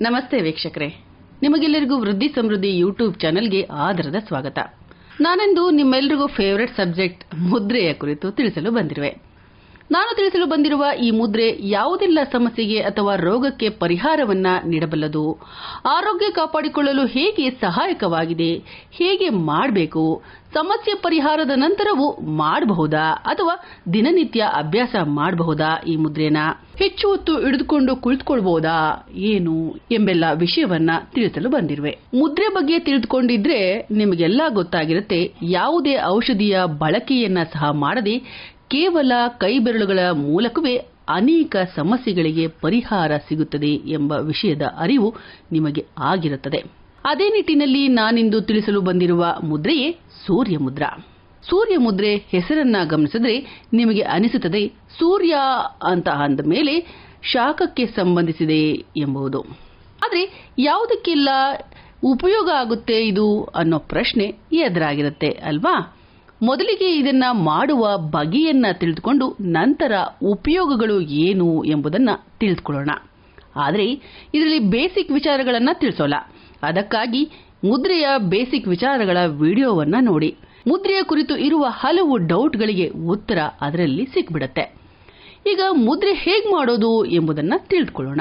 ನಮಸ್ತೆ ವೀಕ್ಷಕರೇ. ನಿಮಗೆಲ್ಲರಿಗೂ ವೃದ್ಧಿ ಸಮೃದ್ಧಿ ಯೂಟ್ಯೂಬ್ ಚಾನೆಲ್ಗೆ ಆಧಾರದ ಸ್ವಾಗತ. ನಾನೆಂದು ನಿಮ್ಮೆಲ್ಲರಿಗೂ ಫೇವರೆಟ್ ಸಬ್ಜೆಕ್ಟ್ ಮುದ್ರೆಯ ಕುರಿತು ತಿಳಿಸಲು ಬಂದಿರುವೆ. ನಾನು ತಿಳಿಸಲು ಬಂದಿರುವ ಈ ಮುದ್ರೆ ಯಾವುದೆಲ್ಲ ಸಮಸ್ಯೆಗೆ ಅಥವಾ ರೋಗಕ್ಕೆ ಪರಿಹಾರವನ್ನ ನೀಡಬಲ್ಲದು? ಆರೋಗ್ಯ ಕಾಪಾಡಿಕೊಳ್ಳಲು ಹೇಗೆ ಸಹಾಯಕವಾಗಿದೆ? ಹೇಗೆ ಮಾಡಬೇಕು? ಸಮಸ್ಯೆ ಪರಿಹಾರದ ನಂತರವೂ ಮಾಡಬಹುದಾ? ಅಥವಾ ದಿನನಿತ್ಯ ಅಭ್ಯಾಸ ಮಾಡಬಹುದಾ ಈ ಮುದ್ರೆನ? ಹೆಚ್ಚು ಹೊತ್ತು ಹಿಡಿದುಕೊಂಡು ಕುಳಿತುಕೊಳ್ಬಹುದಾ? ಏನು ಎಂಬೆಲ್ಲ ವಿಷಯವನ್ನ ತಿಳಿಸಲು ಬಂದಿರುವೆ. ಮುದ್ರೆ ಬಗ್ಗೆ ತಿಳಿದುಕೊಂಡಿದ್ರೆ ನಿಮಗೆಲ್ಲ ಗೊತ್ತಾಗಿರುತ್ತೆ, ಯಾವುದೇ ಔಷಧಿಯ ಬಳಕೆಯನ್ನ ಸಹ ಮಾಡದೆ ಕೇವಲ ಕೈಬೆರಳುಗಳ ಮೂಲಕವೇ ಅನೇಕ ಸಮಸ್ಯೆಗಳಿಗೆ ಪರಿಹಾರ ಸಿಗುತ್ತದೆ ಎಂಬ ವಿಷಯದ ಅರಿವು ನಿಮಗೆ ಆಗಿರುತ್ತದೆ. ಅದೇ ನಿಟ್ಟಿನಲ್ಲಿ ನಾನಿಂದು ತಿಳಿಸಲು ಬಂದಿರುವ ಮುದ್ರೆಯೇ ಸೂರ್ಯ ಮುದ್ರಾ ಸೂರ್ಯ ಮುದ್ರೆ ಹೆಸರನ್ನ ಗಮನಿಸಿದ್ರೆ ನಿಮಗೆ ಅನಿಸುತ್ತದೆ, ಸೂರ್ಯ ಅಂತ ಅಂದ ಮೇಲೆ ಶಾಖಕ್ಕೆ ಸಂಬಂಧಿಸಿದೆ ಎಂಬುದು ಆದರೆ ಯಾವುದಕ್ಕೆಲ್ಲ ಉಪಯೋಗ ಆಗುತ್ತೆ ಇದು ಅನ್ನೋ ಪ್ರಶ್ನೆ ಎದುರಾಗಿರುತ್ತೆ, ಅಲ್ವಾ? ಮೊದಲಿಗೆ ಇದನ್ನ ಮಾಡುವ ಬಗೆಯನ್ನ ತಿಳಿದುಕೊಂಡು ನಂತರ ಉಪಯೋಗಗಳು ಏನು ಎಂಬುದನ್ನ ತಿಳಿದುಕೊಳ್ಳೋಣ. ಆದರೆ, ಇದರಲ್ಲಿ ಬೇಸಿಕ್ ವಿಚಾರಗಳನ್ನ ತಿಳಿಸೋಲ್ಲ. ಅದಕ್ಕಾಗಿ ಮುದ್ರೆಯ ಬೇಸಿಕ್ ವಿಚಾರಗಳ ವಿಡಿಯೋವನ್ನ ನೋಡಿ. ಮುದ್ರೆಯ ಕುರಿತು ಇರುವ ಹಲವು ಡೌಟ್ಗಳಿಗೆ ಉತ್ತರ ಅದರಲ್ಲಿ ಸಿಕ್ಬಿಡತ್ತೆ. ಈಗ ಮುದ್ರೆ ಹೇಗೆ ಮಾಡೋದು ಎಂಬುದನ್ನ ತಿಳಿದುಕೊಳ್ಳೋಣ.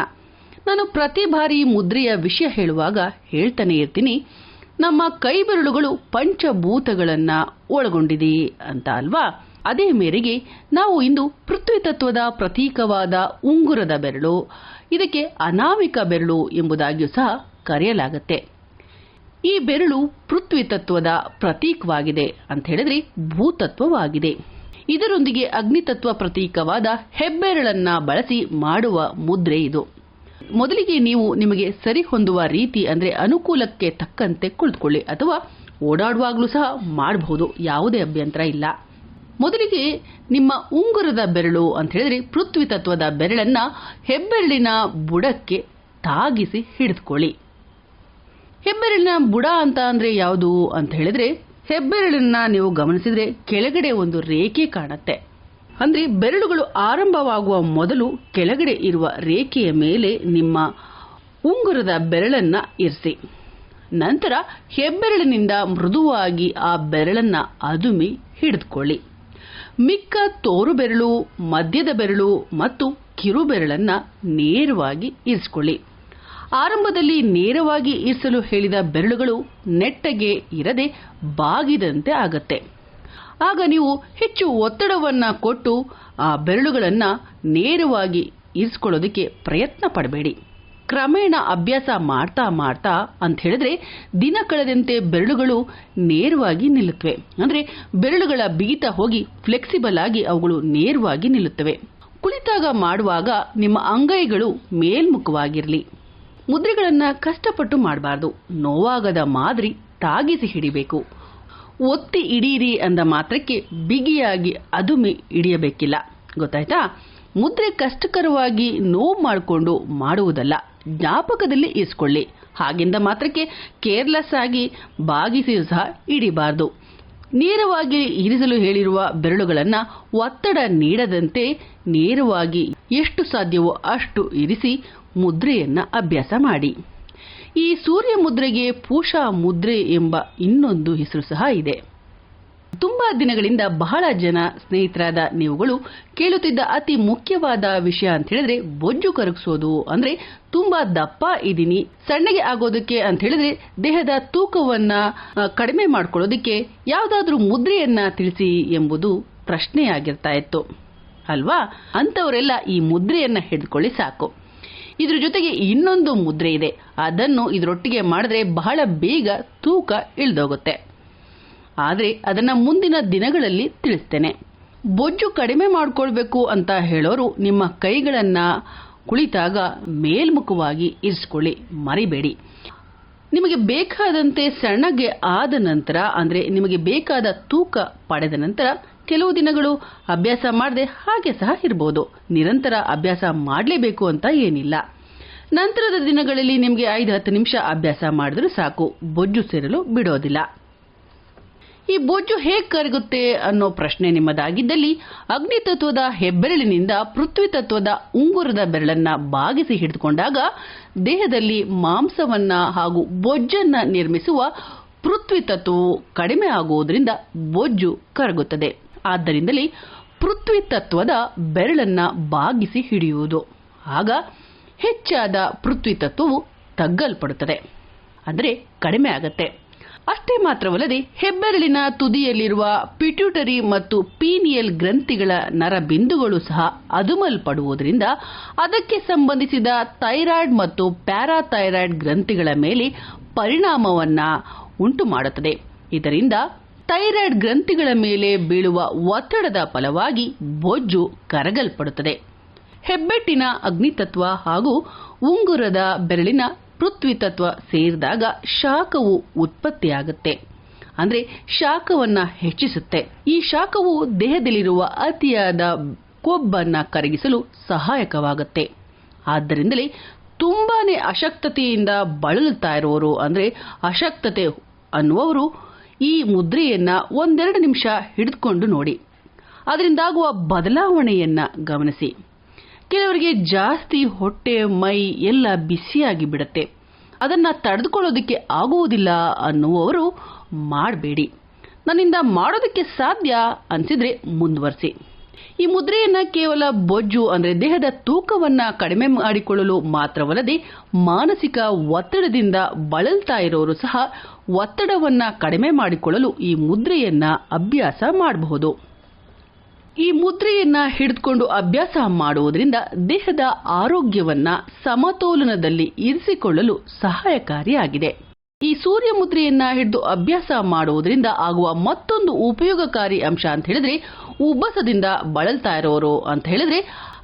ನಾನು ಪ್ರತಿ ಬಾರಿ ಮುದ್ರೆಯ ವಿಷಯ ಹೇಳುವಾಗ ಹೇಳ್ತಾನೆ ಇರ್ತೀನಿ. ನಮ್ಮ ಕೈಬೆರಳುಗಳು ಪಂಚಭೂತಗಳನ್ನ ಒಳಗೊಂಡಿದೆ ಅಂತ ಅಲ್ವಾ ಅದೇ ಮೇರೆಗೆ ನಾವು ಇಂದು ಪೃಥ್ವಿ ತತ್ವದ ಪ್ರತೀಕವಾದ ಉಂಗುರದ ಬೆರಳು, ಇದಕ್ಕೆ ಅನಾಮಿಕ ಬೆರಳು ಎಂಬುದಾಗಿಯೂ ಸಹ ಕರೆಯಲಾಗುತ್ತೆ. ಈ ಬೆರಳು ಪೃಥ್ವಿ ತತ್ವದ ಪ್ರತೀಕವಾಗಿದೆ ಅಂತ ಹೇಳಿದ್ರೆ ಭೂತತ್ವವಾಗಿದೆ. ಇದರೊಂದಿಗೆ ಅಗ್ನಿತತ್ವ ಪ್ರತೀಕವಾದ ಹೆಬ್ಬೆರಳನ್ನ ಬಳಸಿ ಮಾಡುವ ಮುದ್ರೆ ಇದು. ಮೊದಲಿಗೆ ನೀವು ನಿಮಗೆ ಸರಿ ಹೊಂದುವ ರೀತಿ ಅಂದ್ರೆ ಅನುಕೂಲಕ್ಕೆ ತಕ್ಕಂತೆ ಕುಳಿತುಕೊಳ್ಳಿ ಅಥವಾ ಓಡಾಡುವಾಗಲೂ ಸಹ ಮಾಡಬಹುದು. ಯಾವುದೇ ಅಭ್ಯಂತರ ಇಲ್ಲ. ಮೊದಲಿಗೆ ನಿಮ್ಮ ಉಂಗುರದ ಬೆರಳು ಅಂತ ಹೇಳಿದ್ರೆ ಪೃಥ್ವಿ ತತ್ವದ ಬೆರಳನ್ನ ಹೆಬ್ಬೆರಳಿನ ಬುಡಕ್ಕೆ ತಾಗಿಸಿ ಹಿಡಿದುಕೊಳ್ಳಿ. ಹೆಬ್ಬೆರಳಿನ ಬುಡ ಅಂತ ಅಂದ್ರೆ ಯಾವುದು ಅಂತ ಹೇಳಿದ್ರೆ ಹೆಬ್ಬೆರಳನ್ನ ನೀವು ಗಮನಿಸಿದ್ರೆ ಕೆಳಗಡೆ ಒಂದು ರೇಖೆ ಕಾಣುತ್ತೆ. ಅಂದ್ರೆ ಬೆರಳುಗಳು ಆರಂಭವಾಗುವ ಮೊದಲು ಕೆಳಗಡೆ ಇರುವ ರೇಖೆಯ ಮೇಲೆ ನಿಮ್ಮ ಉಂಗುರದ ಬೆರಳನ್ನ ಇರಿಸಿ. ನಂತರ ಹೆಬ್ಬೆರಳಿನಿಂದ ಮೃದುವಾಗಿ ಆ ಬೆರಳನ್ನ ಅದುಮಿ ಹಿಡಿದುಕೊಳ್ಳಿ. ಮಿಕ್ಕ ತೋರು ಬೆರಳು, ಮಧ್ಯದ ಬೆರಳು ಮತ್ತು ಕಿರು ಬೆರಳನ್ನ ನೇರವಾಗಿ ಇರಿಸಿಕೊಳ್ಳಿ. ಆರಂಭದಲ್ಲಿ ನೇರವಾಗಿ ಇರಿಸಲು ಹೇಳಿದ ಬೆರಳುಗಳು ನೆಟ್ಟಗೆ ಇರದೆ ಬಾಗಿದಂತೆ ಆಗತ್ತೆ. ಆಗ ನೀವು ಹೆಚ್ಚು ಒತ್ತಡವನ್ನು ಕೊಟ್ಟು ಆ ಬೆರಳುಗಳನ್ನು ನೇರವಾಗಿ ಇರಿಸ್ಕೊಳ್ಳೋದಕ್ಕೆ ಪ್ರಯತ್ನ ಪಡಬೇಡಿ. ಕ್ರಮೇಣ ಅಭ್ಯಾಸ ಮಾಡ್ತಾ ಮಾಡ್ತಾ ಅಂತ ಹೇಳಿದ್ರೆ ದಿನ ಕಳೆದಂತೆ ಬೆರಳುಗಳು ನೇರವಾಗಿ ನಿಲ್ಲುತ್ತವೆ. ಅಂದ್ರೆ ಬೆರಳುಗಳ ಬಿಗಿತ ಹೋಗಿ ಫ್ಲೆಕ್ಸಿಬಲ್ ಆಗಿ ಅವುಗಳು ನೇರವಾಗಿ ನಿಲ್ಲುತ್ತವೆ. ಕುಳಿತಾಗ ಮಾಡುವಾಗ ನಿಮ್ಮ ಅಂಗೈಗಳು ಮೇಲ್ಮುಖವಾಗಿರಲಿ. ಮುದ್ರೆಗಳನ್ನು ಕಷ್ಟಪಟ್ಟು ಮಾಡಬಾರ್ದು. ನೋವಾಗದ ಮಾದರಿ ತಾಗಿಸಿ ಹಿಡಿಬೇಕು. ಒತ್ತಿ ಇಡೀರಿ ಅಂದ ಮಾತ್ರಕ್ಕೆ ಬಿಗಿಯಾಗಿ ಅದುಮಿ ಹಿಡಿಯಬೇಕಿಲ್ಲ. ಗೊತ್ತಾಯ್ತಾ? ಮುದ್ರೆ ಕಷ್ಟಕರವಾಗಿ ನೋವು ಮಾಡಿಕೊಂಡು ಮಾಡುವುದಲ್ಲ. ಜ್ಞಾಪಕದಲ್ಲಿ ಇಸ್ಕೊಳ್ಳಿ. ಹಾಗಿಂದ ಮಾತ್ರಕ್ಕೆ ಕೇರ್ಲೆಸ್ ಆಗಿ ಬಾಗಿಸಿ ಸಹ ಹಿಡಿಬಾರ್ದು. ನೇರವಾಗಿ ಇರಿಸಲು ಹೇಳಿರುವ ಬೆರಳುಗಳನ್ನು ಒತ್ತಡ ನೀಡದಂತೆ ನೇರವಾಗಿ ಎಷ್ಟು ಸಾಧ್ಯವೋ ಅಷ್ಟು ಇರಿಸಿ ಮುದ್ರೆಯನ್ನು ಅಭ್ಯಾಸ ಮಾಡಿ. ಈ ಸೂರ್ಯ ಮುದ್ರೆಗೆ ಪೂಷಾ ಮುದ್ರೆ ಎಂಬ ಇನ್ನೊಂದು ಹೆಸರು ಸಹ ಇದೆ. ತುಂಬಾ ದಿನಗಳಿಂದ ಬಹಳ ಜನ ಸ್ನೇಹಿತರಾದ ನೀವುಗಳು ಕೇಳುತ್ತಿದ್ದ ಅತಿ ಮುಖ್ಯವಾದ ವಿಷಯ ಅಂತ ಹೇಳಿದ್ರೆ ಬೊಜ್ಜು ಕರಗಿಸೋದು ಅಂದ್ರೆ ತುಂಬಾ ದಪ್ಪ ಇದ್ದೀನಿ, ಸಣ್ಣಗೆ ಆಗೋದಕ್ಕೆ ಅಂತ ಹೇಳಿದ್ರೆ ದೇಹದ ತೂಕವನ್ನ ಕಡಿಮೆ ಮಾಡ್ಕೊಳ್ಳೋದಕ್ಕೆ ಯಾವ್ದಾದ್ರೂ ಮುದ್ರೆಯನ್ನ ತಿಳಿಸಿ ಎಂಬುದು ಪ್ರಶ್ನೆಯಾಗಿರ್ತಾ ಇತ್ತು. ಅಲ್ವಾ? ಅಂತವರೆಲ್ಲ ಈ ಮುದ್ರೆಯನ್ನ ಹಿಡಿದುಕೊಳ್ಳಿ ಸಾಕು. ಇದ್ರ ಜೊತೆಗೆ ಇನ್ನೊಂದು ಮುದ್ರೆ ಇದೆ. ಅದನ್ನು ಇದರೊಟ್ಟಿಗೆ ಮಾಡಿದ್ರೆ ಬಹಳ ಬೇಗ ತೂಕ ಇಳಿದೋಗುತ್ತೆ. ಆದರೆ ಅದನ್ನ ಮುಂದಿನ ದಿನಗಳಲ್ಲಿ ತಿಳಿಸ್ತೇನೆ. ಬೊಜ್ಜು ಕಡಿಮೆ ಮಾಡಿಕೊಳ್ಬೇಕು ಅಂತ ಹೇಳೋರು ನಿಮ್ಮ ಕೈಗಳನ್ನ ಕುಳಿತಾಗ ಮೇಲ್ಮುಖವಾಗಿ ಇರಿಸಿಕೊಳ್ಳಿ, ಮರಿಬೇಡಿ. ನಿಮಗೆ ಬೇಕಾದಂತೆ ಸಣ್ಣಗೆ ಆದ ನಂತರ, ಅಂದರೆ ನಿಮಗೆ ಬೇಕಾದ ತೂಕ ಪಡೆದ ನಂತರ ಕೆಲವು ದಿನಗಳು ಅಭ್ಯಾಸ ಮಾಡದೆ ಹಾಗೆ ಸಹ ಇರಬಹುದು ನಿರಂತರ ಅಭ್ಯಾಸ ಮಾಡಲೇಬೇಕು ಅಂತ ಏನಿಲ್ಲ. ನಂತರದ ದಿನಗಳಲ್ಲಿ ನಿಮಗೆ ಐದು, ಹತ್ತು ನಿಮಿಷ ಅಭ್ಯಾಸ ಮಾಡಿದ್ರೂ ಸಾಕು. ಬೊಜ್ಜು ಸೇರಲು ಬಿಡೋದಿಲ್ಲ. ಈ ಬೊಜ್ಜು ಹೇಗೆ ಕರಗುತ್ತೆ ಅನ್ನೋ ಪ್ರಶ್ನೆ ನಿಮ್ಮದಾಗಿದ್ದಲ್ಲಿ ಅಗ್ನಿ ತತ್ವದ ಹೆಬ್ಬೆರಳಿನಿಂದ ಪೃಥ್ವಿ ತತ್ವದ ಉಂಗುರದ ಬೆರಳನ್ನ ಬಾಗಿಸಿ ಹಿಡಿದುಕೊಂಡಾಗ ದೇಹದಲ್ಲಿ ಮಾಂಸವನ್ನ ಹಾಗೂ ಬೊಜ್ಜನ್ನ ನಿರ್ಮಿಸುವ ಪೃಥ್ವಿ ತತ್ವವು ಕಡಿಮೆ ಆಗುವುದರಿಂದ ಬೊಜ್ಜು ಕರಗುತ್ತದೆ. ಆದ್ದರಿಂದಲೇ ಪೃಥ್ವಿ ತತ್ವದ ಬೆರಳನ್ನ ಬಾಗಿಸಿ ಹಿಡಿಯುವುದು. ಆಗ ಹೆಚ್ಚಾದ ಪೃಥ್ವಿ ತತ್ವವು ತಗ್ಗಲ್ಪಡುತ್ತದೆ. ಅಂದರೆ ಕಡಿಮೆ ಆಗುತ್ತೆ. ಅಷ್ಟೇ ಮಾತ್ರವಲ್ಲದೆ ಹೆಬ್ಬೆರಳಿನ ತುದಿಯಲ್ಲಿರುವ ಪಿಟ್ಯೂಟರಿ ಮತ್ತು ಪೀನಿಯಲ್ ಗ್ರಂಥಿಗಳ ನರಬಿಂದುಗಳು ಸಹ ಅದುಮಲ್ಪಡುವುದರಿಂದ ಅದಕ್ಕೆ ಸಂಬಂಧಿಸಿದ ಥೈರಾಯ್ಡ್ ಮತ್ತು ಪ್ಯಾರಾಥೈರಾಯ್ಡ್ ಗ್ರಂಥಿಗಳ ಮೇಲೆ ಪರಿಣಾಮವನ್ನು ಉಂಟುಮಾಡುತ್ತದೆ. ಇದರಿಂದ ಥೈರಾಯ್ಡ್ ಗ್ರಂಥಿಗಳ ಮೇಲೆ ಬೀಳುವ ಒತ್ತಡದ ಫಲವಾಗಿ ಬೊಜ್ಜು ಕರಗಲ್ಪಡುತ್ತದೆ. ಹೆಬ್ಬೆಟ್ಟಿನ ಅಗ್ನಿತತ್ವ ಹಾಗೂ ಉಂಗುರದ ಬೆರಳಿನ ಪೃಥ್ವಿ ತತ್ವ ಸೇರಿದಾಗ ಶಾಖವು ಉತ್ಪತ್ತಿಯಾಗುತ್ತೆ. ಅಂದ್ರೆ ಶಾಖವನ್ನ ಹೆಚ್ಚಿಸುತ್ತೆ. ಈ ಶಾಖವು ದೇಹದಲ್ಲಿರುವ ಅತಿಯಾದ ಕೊಬ್ಬನ್ನ ಕರಗಿಸಲು ಸಹಾಯಕವಾಗುತ್ತೆ. ಆದ್ದರಿಂದಲೇ ತುಂಬಾನೇ ಅಶಕ್ತತೆಯಿಂದ ಬಳಲುತ್ತಾ ಇರುವವರು ಅಂದ್ರೆ ಅಶಕ್ತತೆ ಅನ್ನುವವರು ಈ ಮುದ್ರೆಯನ್ನ ಒಂದೆರಡು ನಿಮಿಷ ಹಿಡಿದುಕೊಂಡು ನೋಡಿ. ಅದರಿಂದಾಗುವ ಬದಲಾವಣೆಯನ್ನ ಗಮನಿಸಿ. ಕೆಲವರಿಗೆ ಜಾಸ್ತಿ ಹೊಟ್ಟೆ, ಮೈ ಎಲ್ಲ ಬಿಸಿಯಾಗಿ ಬಿಡುತ್ತೆ. ಅದನ್ನ ತಡೆದುಕೊಳ್ಳೋದಕ್ಕೆ ಆಗುವುದಿಲ್ಲ ಅನ್ನುವವರು ಮಾಡಬೇಡಿ. ನನ್ನಿಂದ ಮಾಡೋದಕ್ಕೆ ಸಾಧ್ಯ ಅನಿಸಿದ್ರೆ ಮುಂದುವರಿಸಿ. ಈ ಮುದ್ರೆಯನ್ನ ಕೇವಲ ಬೊಜ್ಜು ಅಂದ್ರೆ ದೇಹದ ತೂಕವನ್ನ ಕಡಿಮೆ ಮಾಡಿಕೊಳ್ಳಲು ಮಾತ್ರವಲ್ಲದೆ ಮಾನಸಿಕ ಒತ್ತಡದಿಂದ ಬಳಲ್ತಾ ಇರೋರು ಸಹ ಒತ್ತಡವನ್ನ ಕಡಿಮೆ ಮಾಡಿಕೊಳ್ಳಲು ಈ ಮುದ್ರೆಯನ್ನ ಅಭ್ಯಾಸ ಮಾಡಬಹುದು. ಈ ಮುದ್ರೆಯನ್ನ ಹಿಡಿದುಕೊಂಡು ಅಭ್ಯಾಸ ಮಾಡುವುದರಿಂದ ದೇಹದ ಆರೋಗ್ಯವನ್ನ ಸಮತೋಲನದಲ್ಲಿ ಇರಿಸಿಕೊಳ್ಳಲು ಸಹಾಯಕಾರಿಯಾಗಿದೆ. ಈ ಸೂರ್ಯ ಮುದ್ರೆಯನ್ನ ಹಿಡಿದು ಅಭ್ಯಾಸ ಮಾಡುವುದರಿಂದ ಆಗುವ ಮತ್ತೊಂದು ಉಪಯೋಗಕಾರಿ ಅಂಶ ಅಂತ ಹೇಳಿದ್ರೆ ಉಬ್ಬಸದಿಂದ ಬಳಲ್ತಾ ಇರೋರು ಅಂತ ಹೇಳಿದ್ರೆ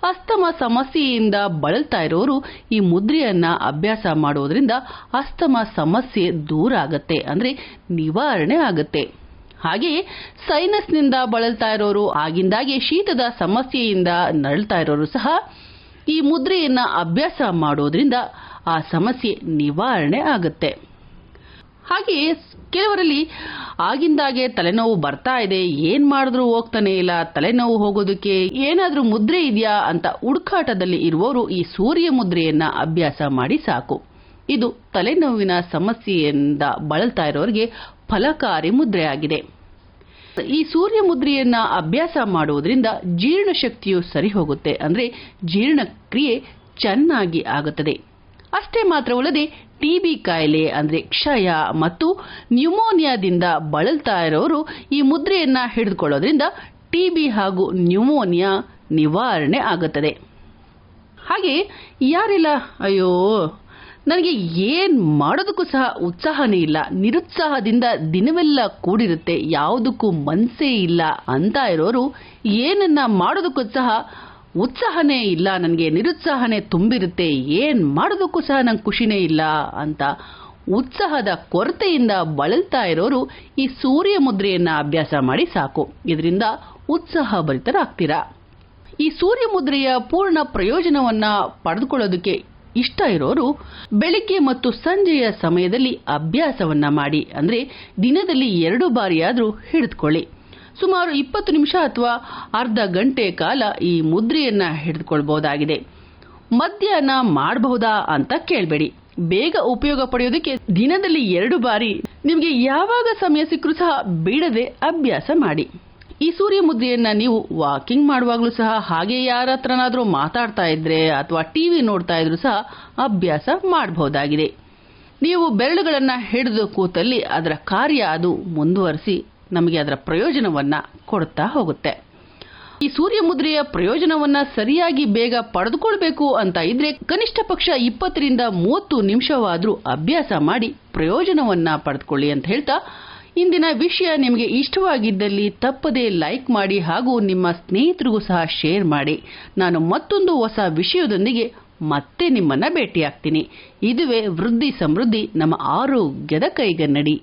ಅಸ್ತಮ ಸಮಸ್ಯೆಯಿಂದ ಬಳಲ್ತಾ ಇರೋರು ಈ ಮುದ್ರೆಯನ್ನ ಅಭ್ಯಾಸ ಮಾಡುವುದರಿಂದ ಅಸ್ತಮ ಸಮಸ್ಯೆ ದೂರ ಆಗುತ್ತೆ, ಅಂದ್ರೆ ನಿವಾರಣೆ ಆಗುತ್ತೆ. ಹಾಗೆಯೇ ಸೈನಸ್ನಿಂದ ಬಳಲ್ತಾ ಇರೋರು ಆಗಿಂದಾಗೆ ಶೀತದ ಸಮಸ್ಯೆಯಿಂದ ನರಳ್ತಾ ಇರೋರು ಸಹ ಈ ಮುದ್ರೆಯನ್ನ ಅಭ್ಯಾಸ ಮಾಡುವುದರಿಂದ ಆ ಸಮಸ್ಯೆ ನಿವಾರಣೆ ಆಗುತ್ತೆ. ಹಾಗೆಯೇ ಕೆಲವರಲ್ಲಿ ಆಗಿಂದಾಗೆ ತಲೆನೋವು ಬರ್ತಾ ಇದೆ, ಏನ್ ಮಾಡಿದ್ರು ಹೋಗ್ತಾನೆ ಇಲ್ಲ, ತಲೆನೋವು ಹೋಗೋದಕ್ಕೆ ಏನಾದ್ರೂ ಮುದ್ರೆ ಇದೆಯಾ ಅಂತ ಹುಡುಕಾಟದಲ್ಲಿ ಇರುವವರು ಈ ಸೂರ್ಯ ಮುದ್ರೆಯನ್ನ ಅಭ್ಯಾಸ ಮಾಡಿ ಸಾಕು. ಇದು ತಲೆನೋವಿನ ಸಮಸ್ಯೆಯಿಂದ ಬಳಲ್ತಾ ಇರೋರಿಗೆ ಫಲಕಾರಿ ಮುದ್ರೆಯಾಗಿದೆ. ಈ ಸೂರ್ಯ ಮುದ್ರೆಯನ್ನ ಅಭ್ಯಾಸ ಮಾಡುವುದರಿಂದ ಜೀರ್ಣಶಕ್ತಿಯು ಸರಿ ಹೋಗುತ್ತೆ ಅಂದ್ರೆ ಜೀರ್ಣಕ್ರಿಯೆ ಚೆನ್ನಾಗಿ ಆಗುತ್ತದೆ. ಅಷ್ಟೇ ಮಾತ್ರವಲ್ಲದೆ ಟಿಬಿ ಕಾಯಿಲೆ, ಅಂದ್ರೆ ಕ್ಷಯ ಮತ್ತು ನ್ಯೂಮೋನಿಯಾದಿಂದ ಬಳಲ್ತಾ ಇರೋರು ಈ ಮುದ್ರೆಯನ್ನ ಹಿಡಿದುಕೊಳ್ಳೋದ್ರಿಂದ ಟಿಬಿ ಹಾಗೂ ನ್ಯೂಮೋನಿಯಾ ನಿವಾರಣೆ ಆಗುತ್ತದೆ. ಹಾಗೆ ಯಾರಿಲ್ಲ? ಅಯ್ಯೋ, ನನಗೆ ಏನ್ ಮಾಡೋದಕ್ಕೂ ಸಹ ಉತ್ಸಾಹನೇ ಇಲ್ಲ. ನಿರುತ್ಸಾಹದಿಂದ ದಿನವೆಲ್ಲ ಕೂಡಿರುತ್ತೆ. ಯಾವುದಕ್ಕೂ ಮನಸ್ಸೇ ಇಲ್ಲ ಅಂತ ಇರೋರು ಏನನ್ನ ಮಾಡೋದಕ್ಕೂ ಸಹ ಉತ್ಸಾಹನೇ ಇಲ್ಲ, ನನಗೆ ನಿರುತ್ಸಾಹನೇ ತುಂಬಿರುತ್ತೆ, ಏನು ಮಾಡೋದಕ್ಕೂ ಸಹ ನಂಗೆ ಖುಷಿನೇ ಇಲ್ಲ ಅಂತ ಉತ್ಸಾಹದ ಕೊರತೆಯಿಂದ ಬಳಲ್ತಾ ಇರೋರು ಈ ಸೂರ್ಯ ಮುದ್ರೆಯನ್ನ ಅಭ್ಯಾಸ ಮಾಡಿ ಸಾಕು. ಇದರಿಂದ ಉತ್ಸಾಹ ಭರಿತರಾಗ್ತೀರಾ? ಈ ಸೂರ್ಯ ಮುದ್ರೆಯ ಪೂರ್ಣ ಪ್ರಯೋಜನವನ್ನ ಪಡೆದುಕೊಳ್ಳೋದಕ್ಕೆ ಇಷ್ಟ ಇರೋರು ಬೆಳಿಗ್ಗೆ ಮತ್ತು ಸಂಜೆಯ ಸಮಯದಲ್ಲಿ ಅಭ್ಯಾಸವನ್ನ ಮಾಡಿ, ಅಂದ್ರೆ ದಿನದಲ್ಲಿ ಎರಡು ಬಾರಿಯಾದರೂ ಹಿಡಿದುಕೊಳ್ಳಿ. ಸುಮಾರು ಇಪ್ಪತ್ತು ನಿಮಿಷ ಅಥವಾ ಅರ್ಧ ಗಂಟೆ ಕಾಲ ಈ ಮುದ್ರೆಯನ್ನ ಹಿಡಿದುಕೊಳ್ಬಹುದಾಗಿದೆ. ಮಧ್ಯಾಹ್ನ ಮಾಡಬಹುದಾ ಅಂತ ಕೇಳಬೇಡಿ. ಬೇಗ ಉಪಯೋಗ ಪಡೆಯೋದಕ್ಕೆ ದಿನದಲ್ಲಿ ಎರಡು ಬಾರಿ ನಿಮಗೆ ಯಾವಾಗ ಸಮಯ ಸಿಕ್ಕರೂ ಸಹ ಬಿಡದೆ ಅಭ್ಯಾಸ ಮಾಡಿ. ಈ ಸೂರ್ಯ ಮುದ್ರೆಯನ್ನ ನೀವು ವಾಕಿಂಗ್ ಮಾಡುವಾಗಲೂ ಸಹ, ಹಾಗೆ ಯಾರ ಹತ್ರನಾದರೂ ಮಾತಾಡ್ತಾ ಇದ್ರೆ ಅಥವಾ ಟಿವಿ ನೋಡ್ತಾ ಇದ್ರು ಸಹ ಅಭ್ಯಾಸ ಮಾಡಬಹುದಾಗಿದೆ. ನೀವು ಬೆರಳುಗಳನ್ನ ಹಿಡಿದು ಕೂತಲ್ಲಿ ಅದರ ಕಾರ್ಯ ಅದು ಮುಂದುವರಿಸಿ ನಮಗೆ ಅದರ ಪ್ರಯೋಜನವನ್ನ ಕೊಡುತ್ತಾ ಹೋಗುತ್ತೆ. ಈ ಸೂರ್ಯ ಮುದ್ರೆಯ ಪ್ರಯೋಜನವನ್ನ ಸರಿಯಾಗಿ ಬೇಗ ಪಡೆದುಕೊಳ್ಬೇಕು ಅಂತ ಇದ್ರೆ ಕನಿಷ್ಠ ಪಕ್ಷ ಇಪ್ಪತ್ತರಿಂದ ಮೂವತ್ತು ನಿಮಿಷವಾದರೂ ಅಭ್ಯಾಸ ಮಾಡಿ ಪ್ರಯೋಜನವನ್ನ ಪಡೆದುಕೊಳ್ಳಿ ಅಂತ ಹೇಳ್ತಾ, ಇಂದಿನ ವಿಷಯ ನಿಮಗೆ ಇಷ್ಟವಾಗಿದ್ದಲ್ಲಿ ತಪ್ಪದೇ ಲೈಕ್ ಮಾಡಿ ಹಾಗೂ ನಿಮ್ಮ ಸ್ನೇಹಿತರಿಗೂ ಸಹ ಶೇರ್ ಮಾಡಿ. ನಾನು ಮತ್ತೊಂದು ಹೊಸ ವಿಷಯದೊಂದಿಗೆ ಮತ್ತೆ ನಿಮ್ಮನ್ನ ಭೇಟಿಯಾಗ್ತೀನಿ. ಇದುವೇ ವೃದ್ಧಿ ಸಮೃದ್ಧಿ, ನಮ್ಮ ಆರೋಗ್ಯದ ಕೈಗನ್ನಡಿ.